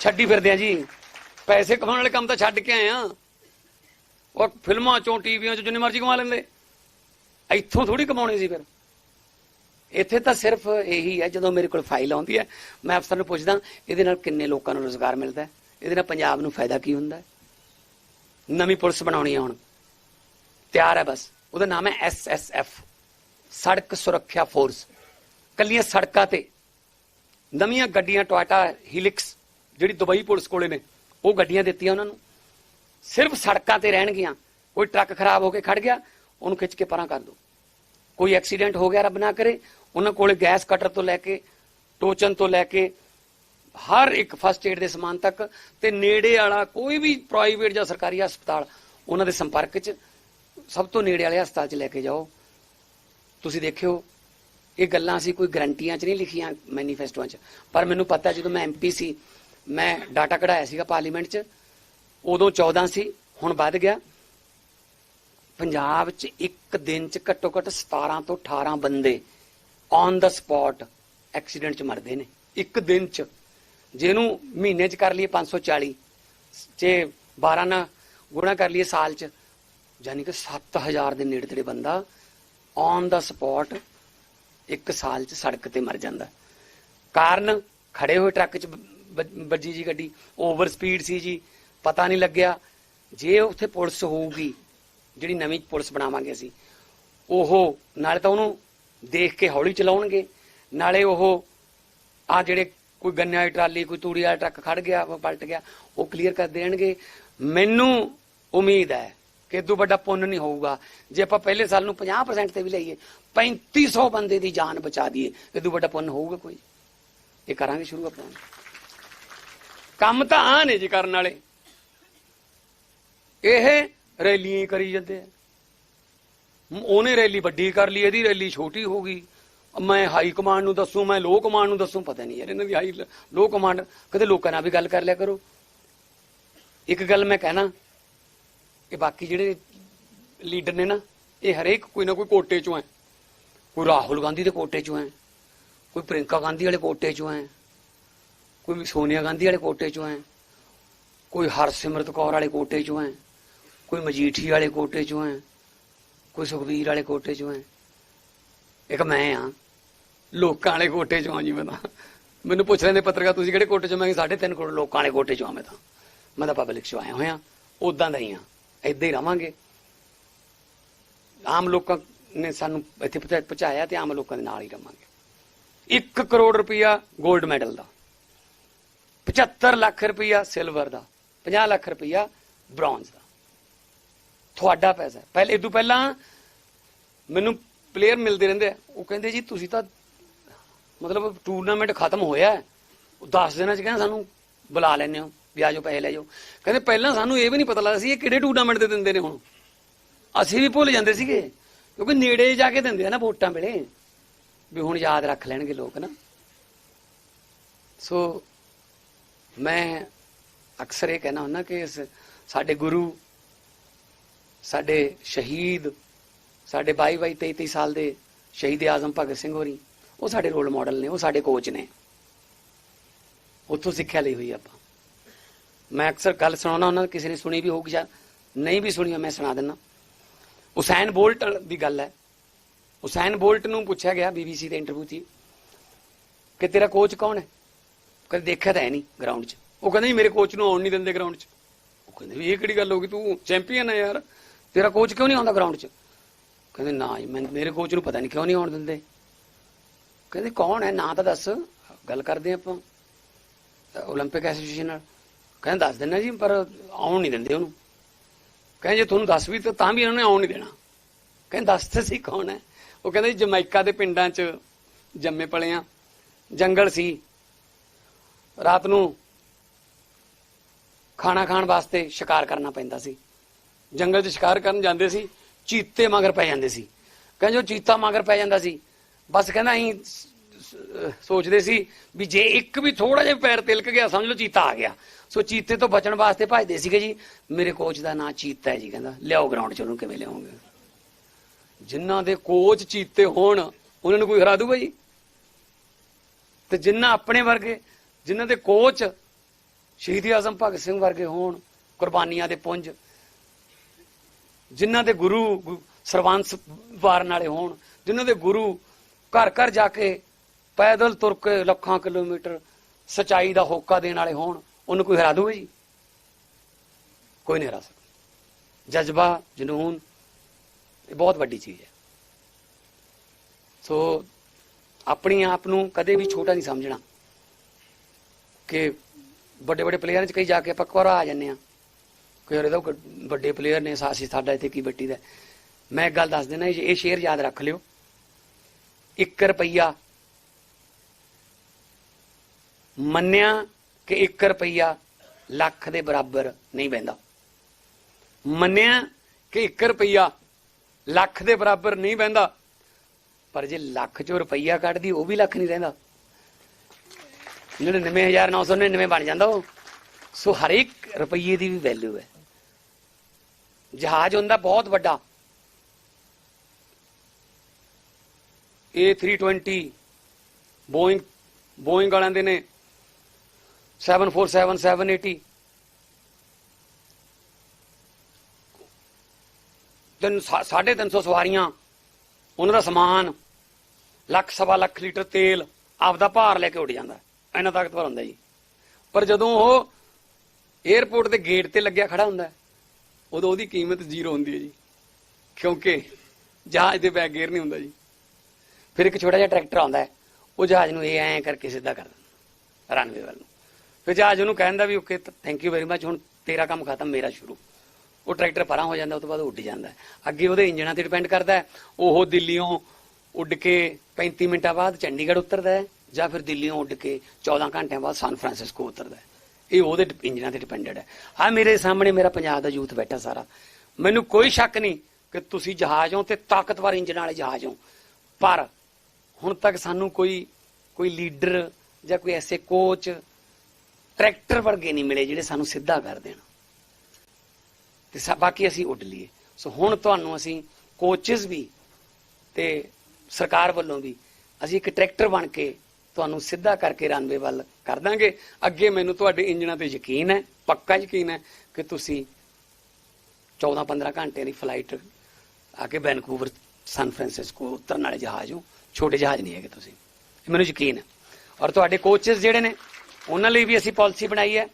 ਛੱਡੀ ਫਿਰਦੇ ਆ ਜੀ। ਪੈਸੇ ਕਮਾਉਣ ਵਾਲੇ ਕੰਮ ਤਾਂ ਛੱਡ ਕੇ ਆਏ ਆ। ਉਹ ਫਿਲਮਾਂ ਚੋਂ, ਟੀਵੀਆਂ ਚੋਂ ਜਿੰਨੇ ਮਰਜ਼ੀ ਕਮਾ ਲੈਂਦੇ। ਇੱਥੋਂ ਥੋੜੀ ਕਮਾਉਣੀ ਸੀ ਫਿਰ। ਇੱਥੇ ਤਾਂ ਸਿਰਫ ਇਹੀ ਹੈ, ਜਦੋਂ ਮੇਰੇ ਕੋਲ ਫਾਈਲ ਆਉਂਦੀ ਹੈ, ਮੈਂ ਅਫਸਰ ਨੂੰ ਪੁੱਛਦਾ, ਇਹਦੇ ਨਾਲ ਕਿੰਨੇ ਲੋਕਾਂ ਨੂੰ ਰੋਜ਼ਗਾਰ ਮਿਲਦਾ ਹੈ? ਇਹਦੇ ਨਾਲ ਪੰਜਾਬ ਨੂੰ ਫਾਇਦਾ ਕੀ ਹੁੰਦਾ ਹੈ? ਨਵੀਂ ਪੁਲਿਸ ਬਣਾਉਣੀ ਹੈ ਹੁਣ। ਤਿਆਰ ਹੈ ਬਸ। ਉਹਦਾ ਨਾਮ ਹੈ ਐਸਐਸਐਫ ਸੜਕ ਸੁਰੱਖਿਆ ਫੋਰਸ। ਕੱਲੀਆਂ ਸੜਕਾਂ ਤੇ ਨਵੀਆਂ ਗੱਡੀਆਂ ਟੋਇਟਾ ਹਿਲਿਕਸ, ਜਿਹੜੀ ਦੁਬਈ ਪੁਲਿਸ ਕੋਲੇ ਨੇ, ਉਹ ਗੱਡੀਆਂ ਦਿੱਤੀਆਂ ਉਹਨਾਂ ਨੂੰ। ਸਿਰਫ ਸੜਕਾਂ ਤੇ ਰਹਿਣਗੀਆਂ। ਕੋਈ ਟਰੱਕ ਖਰਾਬ ਹੋ ਕੇ ਖੜ ਗਿਆ, ਉਹਨੂੰ ਖਿੱਚ ਕੇ ਪਰਾਂ ਕਰ ਦੋ। ਕੋਈ ਐਕਸੀਡੈਂਟ ਹੋ ਗਿਆ, ਰੱਬ ਨਾ ਕਰੇ। ਉਹਨਾਂ ਕੋਲੇ ਗੈਸ ਕਟਰ ਤੋਂ ਲੈ ਕੇ, ਟੋਚਨ ਤੋਂ ਲੈ ਕੇ ਹਰ ਇੱਕ ਫਸਟ ਏਡ ਦੇ ਸਮਾਨ ਤੱਕ ਤੇ ਨੇੜੇ ਵਾਲਾ ਕੋਈ ਵੀ ਪ੍ਰਾਈਵੇਟ ਜਾਂ ਸਰਕਾਰੀ ਹਸਪਤਾਲ, ਉਹਨਾਂ ਦੇ ਸੰਪਰਕ 'ਚ ਸਭ ਤੋਂ ਨੇੜੇ ਵਾਲੇ ਹਸਪਤਾਲ 'ਚ ਲੈ ਕੇ ਜਾਓ। ਤੁਸੀਂ ਦੇਖਿਓ, ਇਹ ਗੱਲਾਂ ਅਸੀਂ ਕੋਈ ਗਰੰਟੀਆਂ 'ਚ ਨਹੀਂ ਲਿਖੀਆਂ ਮੈਨੀਫੈਸਟੋਆਂ 'ਚ। ਪਰ ਮੈਨੂੰ ਪਤਾ ਜਦੋਂ ਮੈਂ ਐਮਪੀ ਸੀ, ਮੈਂ ਡਾਟਾ ਕਢਾਇਆ ਸੀਗਾ ਪਾਰਲੀਮੈਂਟ 'ਚ, ਉਦੋਂ 14 ਸੀ, ਹੁਣ ਵੱਧ ਗਿਆ। ਪੰਜਾਬ 'ਚ ਇੱਕ ਦਿਨ 'ਚ ਘੱਟੋ ਘੱਟ 17 ਤੋਂ 18 ਬੰਦੇ ਔਨ ਦਾ ਸਪੌਟ ਐਕਸੀਡੈਂਟ 'ਚ ਮਰਦੇ ਨੇ। ਇੱਕ ਦਿਨ 'ਚ। ਜਿਹਨੂੰ ਮਹੀਨੇ 'ਚ ਕਰ ਲਈਏ 540 ਜੇ 12 ਨਾਲ ਗੁਣਾ ਕਰ ਲਈਏ ਸਾਲ 'ਚ ਯਾਨੀ ਕਿ 7000 ਦੇ ਨੇੜੇ ਤੇੜੇ ਬੰਦਾ ਔਨ ਦਾ ਸਪੌਟ ਇੱਕ ਸਾਲ 'ਚ ਸੜਕ ਤੇ ਮਰ ਜਾਂਦਾ। ਕਾਰਨ ਖੜੇ ਹੋਏ ਟਰੱਕ 'ਚ ਵੱਜੀ ਜੀ ਗੱਡੀ ਓਵਰ ਸਪੀਡ ਸੀ ਜੀ, ਪਤਾ ਨਹੀਂ ਲੱਗਿਆ। ਜੇ ਉੱਥੇ ਪੁਲਿਸ ਹੋਊਗੀ, ਜਿਹੜੀ ਨਵੀਂ ਪੁਲਿਸ ਬਣਾਵਾਂਗੇ ਅਸੀਂ, ਉਹ ਨਾਲੇ ਤਾਂ ਉਹਨੂੰ ਦੇਖ ਕੇ ਹੌਲੀ ਚਲਾਉਣਗੇ, ਨਾਲੇ ਉਹ ਆ ਜਿਹੜੇ ਕੋਈ ਗੰਨੇ ਵਾਲੀ ਟਰਾਲੀ, ਕੋਈ ਤੂੜੀ ਵਾਲਾ ਟਰੱਕ ਖੜ ਗਿਆ ਉਹ ਪਲਟ ਗਿਆ, ਉਹ ਕਲੀਅਰ ਕਰ ਦੇਣਗੇ। ਮੈਨੂੰ ਉਮੀਦ ਹੈ ਕਿ ਇਦੋਂ ਵੱਡਾ ਪੁੰਨ ਨਹੀਂ ਹੋਊਗਾ। ਜੇ ਆਪਾਂ ਪਹਿਲੇ ਸਾਲ ਨੂੰ 50% ਤੇ ਵੀ ਲਈਏ 3500 ਬੰਦੇ ਦੀ ਜਾਨ ਬਚਾ ਦਈਏ, ਇਦੋਂ ਵੱਡਾ ਪੁੰਨ ਹੋਊਗਾ ਕੋਈ। ਇਹ ਕਰਾਂਗੇ ਸ਼ੁਰੂ ਆਪਾਂ। ਕੰਮ ਤਾਂ ਆ ਨੇ ਜੀ ਕਰਨ ਵਾਲੇ। ਇਹ ਰੈਲੀਆਂ ਕਰੀ ਜਾਂਦੇ ਆ। ਉਹਨੇ ਰੈਲੀ ਵੱਡੀ ਕਰ ਲਈ, ਇਹਦੀ ਰੈਲੀ ਛੋਟੀ ਹੋ ਗਈ। ਮੈਂ ਹਾਈ ਕਮਾਂਡ ਨੂੰ ਦੱਸੂ, ਮੈਂ ਲੋ ਕਮਾਂਡ ਨੂੰ ਦੱਸੂ, ਪਤਾ ਨਹੀਂ ਯਾਰ, ਇਹਨਾਂ ਦੀ ਹਾਈ ਲੋ ਕਮਾਂਡ ਕਦੇ ਲੋਕਾਂ ਨਾਲ ਵੀ ਗੱਲ ਕਰ ਲਿਆ ਕਰੋ। ਇੱਕ ਗੱਲ ਮੈਂ ਕਹਿਣਾ ਕਿ ਬਾਕੀ ਜਿਹੜੇ ਲੀਡਰ ਨੇ ਨਾ, ਇਹ ਹਰੇਕ ਕੋਈ ਨਾ ਕੋਈ ਕੋਟੇ ਚੋਂ ਹੈ। ਕੋਈ ਰਾਹੁਲ ਗਾਂਧੀ ਦੇ ਕੋਟੇ ਚੋਂ ਹੈ, ਕੋਈ ਪ੍ਰਿੰਕਾ ਗਾਂਧੀ ਵਾਲੇ ਕੋਟੇ ਚੋਂ ਹੈ, ਕੋਈ ਸੋਨੀਆ ਗਾਂਧੀ ਵਾਲੇ ਕੋਟੇ ਚੋਂ ਹੈ, ਕੋਈ ਹਰਸਿਮਰਤ ਕੌਰ ਵਾਲੇ ਕੋਟੇ ਚੋਂ ਹੈ, ਕੋਈ ਮਜੀਠੀ ਵਾਲੇ ਕੋਟੇ ਚੋਂ ਹੈ, ਕੋਈ ਸੁਖਬੀਰ ਵਾਲੇ ਕੋਟੇ ਚੋਂ ਹੈ। ਇੱਕ ਮੈਂ ਆ ਲੋਕਾਂ ਵਾਲੇ ਕੋਟੇ ਚੋਂ ਆ ਜੀ ਮੈਂ ਤਾਂ। ਮੈਨੂੰ ਪੁੱਛ ਲੈਂਦੇ ਪੱਤਰਕਾਰ, ਤੁਸੀਂ ਕਿਹੜੇ ਕੋਟੇ ਚੋਂ? ਮੈਂ ਸਾਢੇ 3.5 ਕਰੋੜ ਲੋਕਾਂ ਵਾਲੇ ਕੋਟੇ ਚੋਂ ਆ ਮੈਂ ਤਾਂ। ਮੈਂ ਤਾਂ ਪਬਲਿਕ ਚੋਂ ਆਇਆ ਹੋਇਆ। ਉਦਾਂ ਦਾ ਹੀ ਆ। ਏਦਾਂ ਹੀ ਰਵਾਂਗੇ। ਆਮ ਲੋਕਾਂ ਨੇ ਸਾਨੂੰ ਇੱਥੇ ਪਹੁੰਚਾ- ਪਹੁੰਚਾਇਆ ਤੇ ਆਮ ਲੋਕਾਂ ਦੇ ਨਾਲ ਹੀ ਰਵਾਂਗੇ। 1 ਕਰੋੜ ਰੁਪਇਆ 골ਡ ਮੈਡਲ ਦਾ। 75 ਲੱਖ ਰੁਪਇਆ ਸਿਲਵਰ ਦਾ। 50 ਲੱਖ ਰੁਪਇਆ ਬ੍ਰੌਂਜ਼ ਦਾ। ਤੁਹਾਡਾ ਪੈਸਾ ਹੈ। ਇਹ ਤੋਂ ਪਹਿਲਾਂ ਮੈਨੂੰ ਪਲੇਅਰ ਮਿਲਦੇ ਰਹਿੰਦੇ ਆ। ਉਹ ਕਹਿੰਦੇ ਜੀ, ਤੁਸੀਂ ਤਾਂ ਮਤਲਬ ਟੂਰਨਾਮੈਂਟ ਖਤਮ ਹੋਇਆ ਉਹ 10 ਦਿਨਾਂ ਚ ਕਹਿੰਦਾ ਸਾਨੂੰ ਬੁਲਾ ਲੈਣੇ ਹੋ, ਵੀ ਆਜੋ ਪੈਸੇ ਲੈ ਜਾਓ। ਕਹਿੰਦੇ ਪਹਿਲਾਂ ਸਾਨੂੰ ਇਹ ਵੀ ਨਹੀਂ ਪਤਾ ਲੱਗਦਾ ਸੀ ਇਹ ਕਿਹੜੇ ਟੂਰਨਾਮੈਂਟ ਦੇ ਦਿੰਦੇ ਨੇ ਹੁਣ। ਅਸੀਂ ਵੀ ਭੁੱਲ ਜਾਂਦੇ ਸੀਗੇ, ਕਿਉਂਕਿ ਨੇੜੇ ਜਾ ਕੇ ਦਿੰਦੇ ਆ ਨਾ ਵੋਟਾਂ ਵੇਲੇ। ਵੀ ਹੁਣ ਯਾਦ ਰੱਖ ਲੈਣਗੇ ਲੋਕ ਨਾ। ਸੋ ਮੈਂ ਅਕਸਰ ਇਹ ਕਹਿਣਾ ਹੁੰਦਾ ਕਿ ਸਾਡੇ ਗੁਰੂ, ਸਾਡੇ ਸ਼ਹੀਦ, ਸਾਡੇ 22 22 23 23 ਸਾਲ ਦੇ ਸ਼ਹੀਦ ਆਜ਼ਮ ਭਗਤ ਸਿੰਘ ਹੋਰੀ ਉਹ ਸਾਡੇ ਰੋਲ ਮਾਡਲ ਨੇ, ਉਹ ਸਾਡੇ ਕੋਚ ਨੇ। ਉੱਥੋਂ ਸਿੱਖਿਆ ਲਈ ਹੋਈ ਆਪਾਂ। ਮੈਂ ਅਕਸਰ ਗੱਲ ਸੁਣਾਉਣਾ ਉਹਨਾਂ ਕਿਸੇ ਨੇ ਸੁਣੀ ਵੀ ਹੋਊਗੀ ਜਾਂ ਨਹੀਂ ਵੀ ਸੁਣੀ ਮੈਂ ਸੁਣਾ ਦਿੰਦਾ। ਉਸੈਨ ਬੋਲਟ ਦੀ ਗੱਲ ਹੈ। ਉਸੈਨ ਬੋਲਟ ਨੂੰ ਪੁੱਛਿਆ ਗਿਆ ਬੀਬੀਸੀ ਦੇ ਇੰਟਰਵਿਊ 'ਚ, ਕਿ ਤੇਰਾ ਕੋਚ ਕੌਣ ਹੈ? ਕਦੇ ਦੇਖਿਆ ਤਾਂ ਹੈ ਨਹੀਂ ਗਰਾਊਂਡ 'ਚ। ਉਹ ਕਹਿੰਦਾ ਜੀ, ਮੇਰੇ ਕੋਚ ਨੂੰ ਆਉਣ ਨਹੀਂ ਦਿੰਦੇ ਗਰਾਊਂਡ 'ਚ। ਉਹ ਕਹਿੰਦੇ ਵੀ ਇਹ ਕਿਹੜੀ ਗੱਲ ਹੋ ਗਈ? ਤੂੰ ਚੈਂਪੀਅਨ ਹੈ ਯਾਰ। ਤੇਰਾ ਕੋਚ ਕਿਉਂ ਨਹੀਂ ਆਉਂਦਾ ਗਰਾਊਂਡ 'ਚ? ਕਹਿੰਦੇ, ਨਾ ਜੀ, ਮੈਂ, ਮੇਰੇ ਕੋਚ ਨੂੰ ਪਤਾ ਨਹੀਂ ਕਿਉਂ ਨਹੀਂ ਆਉਣ ਦਿੰਦੇ। ਕਹਿੰਦੇ ਕੌਣ ਹੈ ਨਾਂ ਤਾਂ ਦੱਸ ਗੱਲ ਕਰਦੇ ਆਪਾਂ 올림픽 ਐਸੋਸੀਏਸ਼ਨ ਨਾਲ ਕਹਿੰਦੇ ਦੱਸ ਦਿੰਨਾ ਜੀ ਪਰ ਆਉਣ ਨਹੀਂ ਦਿੰਦੇ ਉਹਨੂੰ ਕਹਿੰਦੇ ਜੇ ਤੁਹਾਨੂੰ ਦੱਸ ਵੀ ਤਾਂ ਤਾਂ ਵੀ ਇਹਨਾਂ ਨੇ ਆਉਣ ਨਹੀਂ ਦੇਣਾ ਕਹਿੰਦੇ ਦੱਸ ਤਾਂ ਸੀ ਕੌਣ ਹੈ ਉਹ ਕਹਿੰਦੇ ਜੀ ਜਮੈਕਾ ਦੇ ਪਿੰਡਾਂ 'ਚ ਜੰਮੇ ਪਲੇ ਆ ਜੰਗਲ ਸੀ ਰਾਤ ਨੂੰ ਖਾਣਾ ਖਾਣ ਵਾਸਤੇ ਸ਼ਿਕਾਰ ਕਰਨਾ ਪੈਂਦਾ ਸੀ ਜੰਗਲ 'ਚ ਸ਼ਿਕਾਰ ਕਰਨ ਜਾਂਦੇ ਸੀ ਚੀਤੇ ਮਗਰ ਪੈ ਜਾਂਦੇ ਸੀ ਕਹਿੰਦੇ ਜੋ ਚੀਤਾ ਮਗਰ ਪੈ ਜਾਂਦਾ ਸੀ ਬਸ ਕਹਿੰਦਾ ਅਸੀਂ ਸੋਚਦੇ ਸੀ ਵੀ ਜੇ ਇੱਕ ਵੀ ਥੋੜਾ ਜਿਹਾ ਪੈਰ ਤਿਲਕ ਗਿਆ, ਸਮਝ ਲਓ ਚੀਤਾ ਆ ਗਿਆ। ਸੋ ਚੀਤੇ ਤੋਂ ਬਚਣ ਵਾਸਤੇ ਭੱਜਦੇ ਸੀਗੇ ਜੀ। ਮੇਰੇ ਕੋਚ ਦਾ ਨਾਂ ਚੀਤਾ ਹੈ ਜੀ ਕਹਿੰਦਾ। ਲਿਆਓ ਗਰਾਊਂਡ 'ਚ ਉਹਨੂੰ, ਕਿਵੇਂ ਲਿਆਉਂਗੇ ਜਿਨ੍ਹਾਂ ਦੇ ਕੋਚ ਚੀਤੇ ਹੋਣ, ਉਹਨਾਂ ਨੂੰ ਕੋਈ ਹਰਾ ਦੂਗਾ ਜੀ? ਤੇ ਜਿਨ੍ਹਾਂ ਆਪਣੇ ਵਰਗੇ ਜਿਨ੍ਹਾਂ ਦੇ ਕੋਚ ਸ਼ਹੀਦ ਆਜ਼ਮ ਭਗਤ ਸਿੰਘ ਵਰਗੇ ਹੋਣ, ਕੁਰਬਾਨੀਆਂ ਦੇ ਪੁੰਜ ਜਿਨ੍ਹਾਂ ਦੇ ਗੁਰੂ ਗੁ- ਸਰਬੰਸ ਵਾਰਨ ਵਾਲੇ ਹੋਣ ਜਿਨ੍ਹਾਂ ਦੇ ਗੁਰੂ ਘਰ ਘਰ ਜਾ ਕੇ ਪੈਦਲ ਤੁਰ ਕੇ ਲੱਖਾਂ ਕਿਲੋਮੀਟਰ ਸਚਾਈ ਦਾ ਹੋਕਾ ਦੇਣ ਵਾਲੇ ਹੋਣ, ਉਹਨੂੰ ਕੋਈ ਹਰਾ ਦੂਗਾ ਜੀ? ਕੋਈ ਨਹੀਂ ਹਰਾ ਸਕਦਾ। ਜਜ਼ਬਾ, ਜਨੂਨ, ਇਹ ਬਹੁਤ ਵੱਡੀ ਚੀਜ਼ ਹੈ। ਸੋ ਆਪਣੀ ਆਪ ਨੂੰ ਕਦੇ ਵੀ ਛੋਟਾ ਨਹੀਂ ਸਮਝਣਾ ਕਿ ਵੱਡੇ ਵੱਡੇ ਪਲੇਅਰਾਂ 'ਚ ਕਈ ਜਾ ਕੇ ਆਪਾਂ ਕੋਰਾ ਆ ਜੰਨੇ ਆ ਕੋਈ ਯਾਰ ਇਹਦਾ ਵੱਡੇ ਪਲੇਅਰ ਨੇ, ਸਾਸੀ ਸਾਡਾ ਇੱਥੇ ਕੀ ਬੱਟੀ ਦਾ ਮੈਂ ਇੱਕ ਗੱਲ ਦੱਸ ਦੇਣਾ ਇਹ ਇਹ ਸ਼ੇਰ ਯਾਦ ਰੱਖ ਲਿਓ। 1 ਰੁਪਈਆ। ਮੰਨਿਆ ਕਿ 1 ਰੁਪਈਆ ਲੱਖ ਦੇ ਬਰਾਬਰ ਨਹੀਂ ਬੈਂਦਾ ਮੰਨਿਆ ਕਿ 1 ਰੁਪਈਆ ਲੱਖ ਦੇ ਬਰਾਬਰ ਨਹੀਂ ਬੈਂਦਾ ਪਰ ਜੇ ਲੱਖ ਚੋਂ ਰੁਪਈਆ ਕੱਢਦੀ, ਉਹ ਵੀ ਲੱਖ ਨਹੀਂ ਰਹਿੰਦਾ। 99999 ਬਣ ਜਾਂਦਾ ਉਹ। ਸੋ ਹਰ ਇੱਕ ਰੁਪਈਏ ਦੀ ਵੀ ਵੈਲਿਊ ਹੈ। ਜਹਾਜ਼ ਹੁੰਦਾ ਬਹੁਤ ਵੱਡਾ। A320 ਬੋਇੰਗ ਬੋਇੰਗ ਵਾਲਿਆਂ ਦੇ ਨੇ 747 780 ਤਿੰਨ ਸਾ- ਸਾਢੇ ਤਿੰਨ ਸੌ ਸਵਾਰੀਆਂ, ਉਹਨਾਂ ਦਾ ਸਮਾਨ, ਲੱਖ, ਸਵਾ ਲੱਖ ਲੀਟਰ ਤੇਲ, ਆਪਦਾ ਭਾਰ ਲੈ ਕੇ ਉੱਡ ਜਾਂਦਾ। ਇੰਨਾ ਤਾਕਤਵਰ ਹੁੰਦਾ ਜੀ। ਪਰ ਜਦੋਂ ਉਹ 에어ਪੋਰਟ ਦੇ ਗੇਟ ਤੇ ਲੱਗਿਆ ਖੜਾ ਹੁੰਦਾ, ਉਦੋਂ ਉਹਦੀ ਕੀਮਤ ਜ਼ੀਰੋ ਹੁੰਦੀ ਹੈ ਜੀ। ਕਿਉਂਕਿ ਜਹਾਜ਼ ਦੇ ਬੈਗ ਗੇਅਰ ਨਹੀਂ ਹੁੰਦਾ ਜੀ। ਫਿਰ ਇੱਕ ਛੋਟਾ ਜਿਹਾ ਟਰੈਕਟਰ ਆਉਂਦਾ ਹੈ, ਉਹ ਜਹਾਜ਼ ਨੂੰ ਇਹ ਐਂ ਕਰਕੇ ਸਿੱਧਾ ਕਰ ਦਿੰਦਾ ਰਨਵੇ ਵੱਲ ਨੂੰ। ਫਿਰ ਜਹਾਜ਼ ਉਹਨੂੰ ਕਹਿੰਦਾ ਵੀ okay thank you very much ਹੁਣ ਤੇਰਾ ਕੰਮ ਖਤਮ, ਮੇਰਾ ਸ਼ੁਰੂ। ਉਹ ਟਰੈਕਟਰ ਪਰਾਂ ਹੋ ਜਾਂਦਾ ਉਸ ਤੋਂ ਬਾਅਦ ਉਹ ਉੱਡ ਜਾਂਦਾ ਅੱਗੇ ਉਹਦੇ ਇੰਜਣਾਂ ਤੇ ਡਿਪੈਂਡ ਕਰਦਾ ਹੈ। ਉਹ ਦਿੱਲੀੋਂ ਉੱਡ ਕੇ 35 ਮਿੰਟਾਂ ਬਾਅਦ ਚੰਡੀਗੜ੍ਹ ਉਤਰਦਾ ਹੈ, ਜਾਂ ਫਿਰ ਦਿੱਲੀੋਂ ਉੱਡ ਕੇ 14 ਘੰਟਿਆਂ ਬਾਅਦ ਸਾਨ ਫਰਾਂਸਿਸਕੋ ਉਤਰਦਾ ਹੈ। ਇਹ ਉਹਦੇ ਡਿਪ- ਇੰਜਣਾਂ ਤੇ ਡਿਪੈਂਡਡ ਹੈ। ਆ ਮੇਰੇ ਸਾਹਮਣੇ ਮੇਰਾ ਪੰਜਾਬ ਦਾ ਯੂਥ ਬੈਠਾ ਸਾਰਾ। ਮੈਨੂੰ ਕੋਈ ਸ਼ੱਕ ਨਹੀਂ ਕਿ ਤੁਸੀਂ ਜਹਾਜ਼ ਹੋ ਤੇ ਤਾਕਤਵਰ ਇੰਜਣ ਵਾਲੇ ਜਹਾਜ਼ ਹੋ। ਪਰ ਹੁਣ ਤੱਕ ਸਾਨੂੰ ਕੋਈ ਕੋਈ ਲੀਡਰ ਜਾਂ ਕੋਈ ਐਸੇ ਕੋਚ ਟਰੈਕਟਰ ਵਰਗੇ ਨਹੀਂ ਮਿਲੇ ਜਿਹੜੇ ਸਾਨੂੰ ਸਿੱਧਾ ਕਰ ਦੇਣ। ਤੇ ਸਾ- ਬਾਕੀ ਅਸੀਂ ਉੱਡ ਲਈਏ। ਸੋ ਹੁਣ ਤੁਹਾਨੂੰ ਅਸੀਂ ਕੋਚਸ ਵੀ ਤੇ ਸਰਕਾਰ ਵੱਲੋਂ ਵੀ ਅਸੀਂ ਇੱਕ ਟਰੈਕਟਰ ਬਣ ਕੇ ਤੁਹਾਨੂੰ ਸਿੱਧਾ ਕਰਕੇ ਰਨਵੇ ਵੱਲ ਕਰ ਦਾਂਗੇ। ਅੱਗੇ ਮੈਨੂੰ ਤੁਹਾਡੇ ਇੰਜਣਾਂ ਤੇ ਯਕੀਨ ਹੈ, ਪੱਕਾ ਯਕੀਨ ਹੈ ਕਿ ਤੁਸੀਂ 14-15 ਘੰਟੇ ਦੀ ਫਲਾਈਟ ਆ ਕੇ ਵੈਨਕੂਵਰ ਸਨ ਫਰਾਂਸਿਸਕੋ ਉਤਰਨ ਵਾਲੇ ਜਹਾਜ਼ ਹੋ। ਛੋਟੇ ਜਹਾਜ਼ ਨਹੀਂ ਹੈਗੇ ਤੁਸੀਂ। ਇਹ ਮੈਨੂੰ ਯਕੀਨ ਹੈ। ਔਰ ਤੁਹਾਡੇ ਕੋਚਸ ਜਿਹੜੇ ਨੇ, ਉਹਨਾਂ ਲਈ ਵੀ ਅਸੀਂ ਪਾਲਿਸੀ ਬਣਾਈ ਹੈ।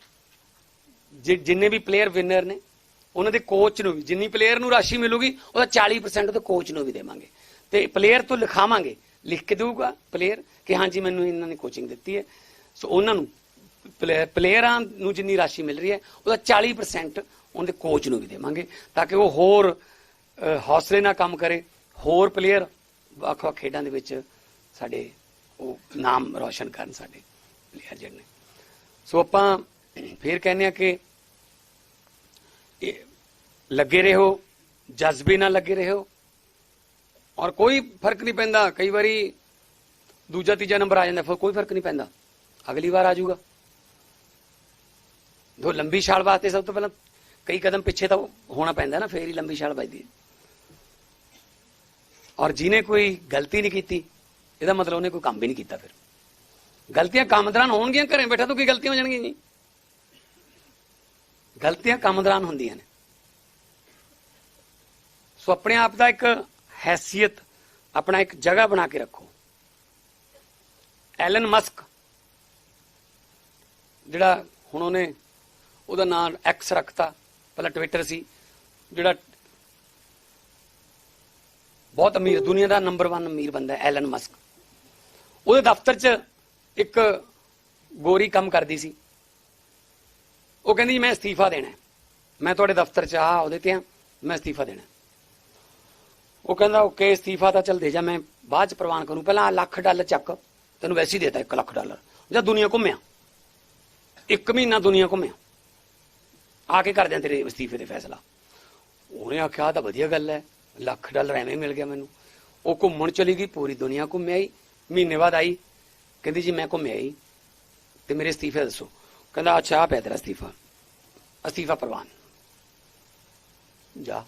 ਜਿ- ਜਿੰਨੇ ਵੀ ਪਲੇਅਰ ਵਿਨਰ ਨੇ, ਉਹਨਾਂ ਦੇ ਕੋਚ ਨੂੰ ਵੀ, ਜਿੰਨੀ ਪਲੇਅਰ ਨੂੰ ਰਾਸ਼ੀ ਮਿਲੂਗੀ, ਉਹਦਾ 40% ਉਹਦੇ ਕੋਚ ਨੂੰ ਵੀ ਦੇਵਾਂਗੇ। ਤੇ ਪਲੇਅਰ ਤੋਂ ਲਿਖਾਵਾਂਗੇ, ਲਿਖ ਕੇ ਦੇਊਗਾ ਪਲੇਅਰ ਕਿ ਹਾਂਜੀ ਮੈਨੂੰ ਇਹਨਾਂ ਨੇ ਕੋਚਿੰਗ ਦਿੱਤੀ ਹੈ। ਸੋ ਉਹਨਾਂ ਨੂੰ, ਪਲੇ- ਪਲੇਅਰਾਂ ਨੂੰ ਜਿੰਨੀ ਰਾਸ਼ੀ ਮਿਲ ਰਹੀ ਹੈ, ਉਹਦਾ 40% ਉਹਦੇ ਕੋਚ ਨੂੰ ਵੀ ਦੇਵਾਂਗੇ, ਤਾਂ ਕਿ ਉਹ ਹੋਰ ਹੌਸਲੇ ਨਾਲ ਕੰਮ ਕਰੇ, ਹੋਰ ਪਲੇਅਰ ਵੱਖ-ਵੱਖ ਖੇਡਾਂ ਦੇ ਵਿੱਚ ਸਾਡੇ ਉਹ ਨਾਮ ਰੌਸ਼ਨ ਕਰਨ ਸਾਡੇ ਪਲੇਅਰ ਜਿਹੜੇ ਨੇ। ਸੋ ਆਪਾਂ ਫਿਰ ਕਹਿੰਦੇ ਆ ਕਿ ਇਹ ਲੱਗੇ ਰਹੋ, ਜਜ਼ਬੇ ਨਾਲ ਲੱਗੇ ਰਹੋ ਔਰ ਕੋਈ ਫ਼ਰਕ ਨਹੀਂ ਪੈਂਦਾ। ਕਈ ਵਾਰੀ ਦੂਜਾ, ਤੀਜਾ ਨੰਬਰ ਆ ਜਾਂਦਾ, ਫਿਰ ਕੋਈ ਫ਼ਰਕ ਨਹੀਂ ਪੈਂਦਾ। ਅਗਲੀ ਵਾਰ ਆ ਜਾਊਗਾ। ਜੋ ਲੰਬੀ ਛਾਲ ਵਾਸਤੇ ਸਭ ਤੋਂ ਪਹਿਲਾਂ ਕਈ ਕਦਮ ਪਿੱਛੇ ਤਾਂ ਹੋਣਾ ਪੈਂਦਾ ਨਾ, ਫੇਰ ਹੀ ਲੰਬੀ ਛਾਲ ਵੱਜਦੀ ਹੈ। ਔਰ ਜਿਹਨੇ ਕੋਈ ਗਲਤੀ ਨਹੀਂ ਕੀਤੀ, ਇਹਦਾ ਮਤਲਬ ਉਹਨੇ ਕੋਈ ਕੰਮ ਵੀ ਨਹੀਂ ਕੀਤਾ ਫਿਰ। ਗਲਤੀਆਂ ਕੰਮ ਦੌਰਾਨ ਹੋਣਗੀਆਂ ਘਰੇ ਬੈਠਾ ਤੋਂ ਕੀ ਗਲਤੀਆਂ ਹੋ ਜਾਣਗੀਆਂ ਜੀ। ਗਲਤੀਆਂ ਕੰਮ ਦੌਰਾਨ ਹੁੰਦੀਆਂ ਨੇ। ਸੋ ਆਪਣੇ ਆਪ ਦਾ ਇੱਕ ਹੈਸੀਅਤ ਆਪਣਾ ਇੱਕ ਜਗ੍ਹਾ ਬਣਾ ਕੇ ਰੱਖੋ। ਐਲਨ ਮਸਕ ਜਿਹੜਾ ਹੁਣ ਉਹਨੇ ਉਹਦਾ ਨਾਮ ਐਕਸ ਰੱਖਤਾ, ਪਹਿਲਾਂ ਟਵਿੱਟਰ ਸੀ, ਜਿਹੜਾ ਬਹੁਤ ਅਮੀਰ, ਦੁਨੀਆ ਦਾ ਨੰਬਰ 1 ਅਮੀਰ ਬੰਦਾ ਹੈ ਐਲਨ ਮਸਕ ਉਹਦੇ ਦਫ਼ਤਰ 'ਚ ਇੱਕ ਗੋਰੀ ਕੰਮ ਕਰਦੀ ਸੀ। ਉਹ ਕਹਿੰਦੀ ਜੀ ਮੈਂ ਅਸਤੀਫਾ ਦੇਣਾ ਮੈਂ ਤੁਹਾਡੇ ਦਫ਼ਤਰ 'ਚ ਆ, ਉਹਦੇ ਤੇ ਆ, ਮੈਂ ਅਸਤੀਫਾ ਦੇਣਾ ਉਹ ਕਹਿੰਦਾ, ਓਕੇ, ਅਸਤੀਫਾ ਤਾਂ ਚੱਲ ਦੇ ਜਾ, ਮੈਂ ਬਾਅਦ 'ਚ ਪ੍ਰਵਾਨ ਕਰੂੰ। ਪਹਿਲਾਂ ਲੱਖ ਡਾਲਰ ਚੱਕ, ਤੈਨੂੰ ਵੈਸੇ ਹੀ ਦੇਤਾ 1 ਲੱਖ ਡਾਲਰ। ਜਾਂ ਦੁਨੀਆ ਘੁੰਮਿਆ। ਇੱਕ ਮਹੀਨਾ ਦੁਨੀਆ ਘੁੰਮਿਆ। ਆ ਕੇ ਕਰ ਦਿਆਂ ਤੇਰੇ ਅਸਤੀਫੇ ਦੇ ਫੈਸਲਾ। ਉਹਨੇ ਆਖਿਆ ਤਾਂ ਵਧੀਆ ਗੱਲ ਹੈ। ਲੱਖ ਡਾਲਰ ਐਵੇਂ ਮਿਲ ਗਿਆ ਮੈਨੂੰ। ਉਹ ਘੁੰਮਣ ਚਲੀ ਗਈ, ਪੂਰੀ ਦੁਨੀਆ ਘੁੰਮ ਆਈ। ਮਹੀਨੇ ਬਾਅਦ ਆਈ। ਕਹਿੰਦੀ ਜੀ, ਮੈਂ ਘੁੰਮ ਆਈ ਤੇ ਮੇਰੇ ਅਸਤੀਫੇ ਦੱਸੋ। ਕਹਿੰਦਾ, ਅੱਛਾ ਆ ਪਿਆ ਤੇਰਾ ਅਸਤੀਫਾ। ਅਸਤੀਫਾ ਪ੍ਰਵਾਨ। ਜਾ।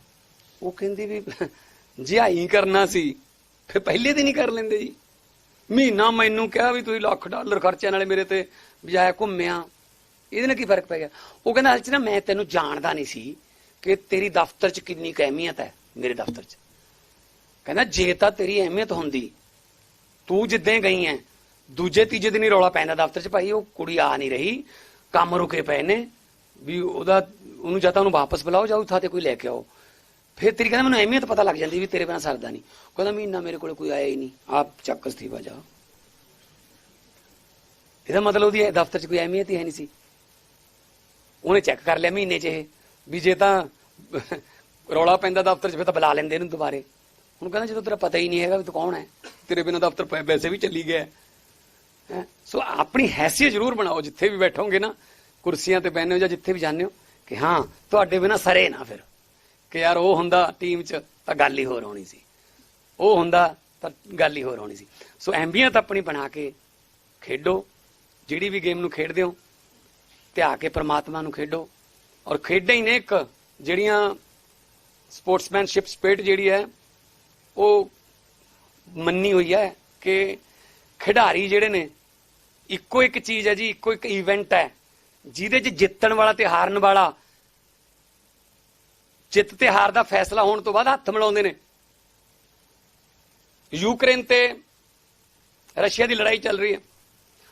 ਉਹ ਕਹਿੰਦੀ ਵੀ, ਜੇ ਆਈ ਕਰਨਾ ਸੀ, ਫਿਰ ਪਹਿਲੇ ਦਿਨ ਹੀ ਕਰ ਲੈਂਦੇ ਜੀ। ਮਹੀਨਾ ਮੈਨੂੰ ਕਿਹਾ ਵੀ ਤੁਸੀਂ ਲੱਖ ਡਾਲਰ ਖਰਚਿਆਂ ਨਾਲੇ ਮੇਰੇ ਤੇ ਬਜਾਏ ਘੁੰਮਿਆ। ਇਹਦੇ ਨਾਲ ਕੀ ਫ਼ਰਕ ਪੈ ਗਿਆ? ਉਹ ਕਹਿੰਦਾ ਅਸਲ ਨਾ, ਮੈਂ ਤੈਨੂੰ ਜਾਣਦਾ ਨਹੀਂ ਸੀ ਕਿ ਤੇਰੀ ਦਫ਼ਤਰ 'ਚ ਕਿੰਨੀ ਕੁ ਅਹਿਮੀਅਤ ਹੈ। ਮੇਰੇ ਦਫ਼ਤਰ 'ਚ। ਕਹਿੰਦਾ, ਜੇ ਤਾਂ ਤੇਰੀ ਅਹਿਮੀਅਤ ਹੁੰਦੀ, ਤੂੰ ਜਿੱਦਾਂ ਗਈ ਐ, ਦੂਜੇ ਤੀਜੇ ਦਿਨ ਹੀ ਰੌਲਾ ਪੈਂਦਾ ਦਫ਼ਤਰ 'ਚ ਭਾਈ, ਉਹ ਕੁੜੀ ਆ ਨਹੀਂ ਰਹੀ, ਕੰਮ ਰੁਕੇ ਪਏ ਨੇ, ਵੀ ਉਹਦਾ, ਉਹਨੂੰ ਜਾਂ ਤਾਂ ਉਹਨੂੰ ਵਾਪਸ ਬੁਲਾਓ ਜਾਂ ਉੱਥਾ ਤੇ ਕੋਈ ਲੈ ਕੇ ਆਓ। ਫਿਰ ਤੇਰੀ ਕਹਿੰਦਾ, ਮੈਨੂੰ ਅਹਿਮੀਅਤ ਪਤਾ ਲੱਗ ਜਾਂਦੀ ਵੀ ਤੇਰੇ ਬਿਨਾਂ ਸਰਦਾ ਨਹੀਂ। ਕਹਿੰਦਾ ਮਹੀਨਾ ਮੇਰੇ ਕੋਲ ਕੋਈ ਆਇਆ ਹੀ ਨਹੀਂ, ਆਪ ਚੱਕ ਅਸਤੀਫਾ ਵਜਾ ਇਹਦਾ ਮਤਲਬ ਉਹਦੀ ਦਫ਼ਤਰ 'ਚ ਕੋਈ ਅਹਿਮੀਅਤ ਹੀ ਹੈ ਨਹੀਂ ਸੀ। ਉਹਨੇ ਚੈੱਕ ਕਰ ਲਿਆ ਮਹੀਨੇ 'ਚ ਇਹ, ਵੀ ਜੇ ਤਾਂ ਰੌਲਾ ਪੈਂਦਾ ਦਫ਼ਤਰ 'ਚ, ਫਿਰ ਤਾਂ ਬੁਲਾ ਲੈਂਦੇ ਇਹਨੂੰ ਦੁਬਾਰੇ। ਹੁਣ ਕਹਿੰਦਾ ਜਦੋਂ ਤੇਰਾ ਪਤਾ ਹੀ ਨਹੀਂ ਹੈਗਾ ਵੀ ਤੂੰ ਕੌਣ ਹੈ, ਤੇਰੇ ਬਿਨਾਂ ਦਫ਼ਤਰ ਪੈ- ਵੈਸੇ ਵੀ ਚੱਲੀ ਗਿਆ ਹੈ। ਸੋ ਆਪਣੀ ਹੈਸੀਅਤ ਜ਼ਰੂਰ ਬਣਾਓ, ਜਿੱਥੇ ਵੀ ਬੈਠੋਗੇ ਨਾ, ਕੁਰਸੀਆਂ ਤੇ ਬੈਠੇ ਹੋ ਜਾਂ ਜਿੱਥੇ ਵੀ ਜਾਂਦੇ ਹੋ, ਕਿ ਹਾਂ, ਤੁਹਾਡੇ ਬਿਨਾਂ ਸਰੇ ਨਾ ਫਿਰ। ਕਿ ਯਾਰ ਉਹ ਹੁੰਦਾ ਟੀਮ 'ਚ ਤਾਂ ਗੱਲ ਹੀ ਹੋਰ ਹੋਣੀ ਸੀ। ਉਹ ਹੁੰਦਾ ਤਾਂ ਗੱਲ ਹੀ ਹੋਰ ਹੋਣੀ ਸੀ। ਸੋ ਐਂਬੀਅਤ ਆਪਣੀ ਬਣਾ ਕੇ ਖੇਡੋ, ਜਿਹੜੀ ਵੀ ਗੇਮ ਨੂੰ ਖੇਡਦੇ ਹੋ, ਧਿਆ ਕੇ ਪ੍ਰਮਾਤਮਾ ਨੂੰ ਖੇਡੋ। ਔਰ ਖੇਡਾਂ ਹੀ ਨੇ ਇੱਕ ਜਿਹੜੀਆਂ ਸਪੋਰਟਸਮੈਨਸ਼ਿਪ ਸਪਿਰਿਟ ਜਿਹੜੀ ਹੈ, ਉਹ ਮੰਨੀ ਹੋਈ ਹੈ ਕਿ ਖਿਡਾਰੀ ਜਿਹੜੇ ਨੇ, ਇੱਕੋ ਇੱਕ ਚੀਜ਼ ਹੈ ਜੀ, ਇੱਕੋ ਇੱਕ ਇਵੈਂਟ ਹੈ, ਜਿਹਦੇ 'ਚ ਜਿੱਤਣ ਵਾਲਾ ਤੇ ਹਾਰਨ ਵਾਲਾ, ਜਿੱਤ ਤੇ ਹਾਰ ਦਾ ਫੈਸਲਾ ਹੋਣ ਤੋਂ ਬਾਅਦ ਹੱਥ ਮਿਲਾਉਂਦੇ ਨੇ। ਯੂਕਰੇਨ ਤੇ ਰਸ਼ੀਆ ਦੀ ਲੜਾਈ ਚੱਲ ਰਹੀ ਹੈ,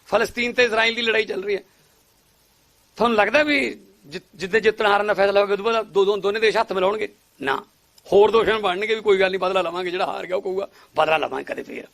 ਫਲਸਤੀਨ ਤੇ ਇਜ਼ਰਾਈਲ ਦੀ ਲੜਾਈ ਚੱਲ ਰਹੀ ਹੈ। ਤੁਹਾਨੂੰ ਲੱਗਦਾ ਵੀ ਜਿ- ਜਿੱਦੇ ਜਿੱਤਣ ਹਾਰਨ ਦਾ ਫੈਸਲਾ ਹੋਵੇ ਉਦੋਂ ਬਾਅਦ ਦੋ ਦੋ, ਦੋਨੇ ਦੇਸ਼ ਹੱਥ ਮਿਲਾਉਣਗੇ? ਨਾ। ਹੋਰ ਦੋਸ਼ਣ ਬਣਨਗੇ ਵੀ ਕੋਈ ਗੱਲ ਨਹੀਂ, ਬਦਲਾ ਲਵਾਂਗੇ, ਜਿਹੜਾ ਹਾਰ ਗਿਆ ਉਹ ਕਹੂਗਾ, ਬਦਲਾ ਲਵਾਂਗੇ ਕਦੇ ਫੇਰ।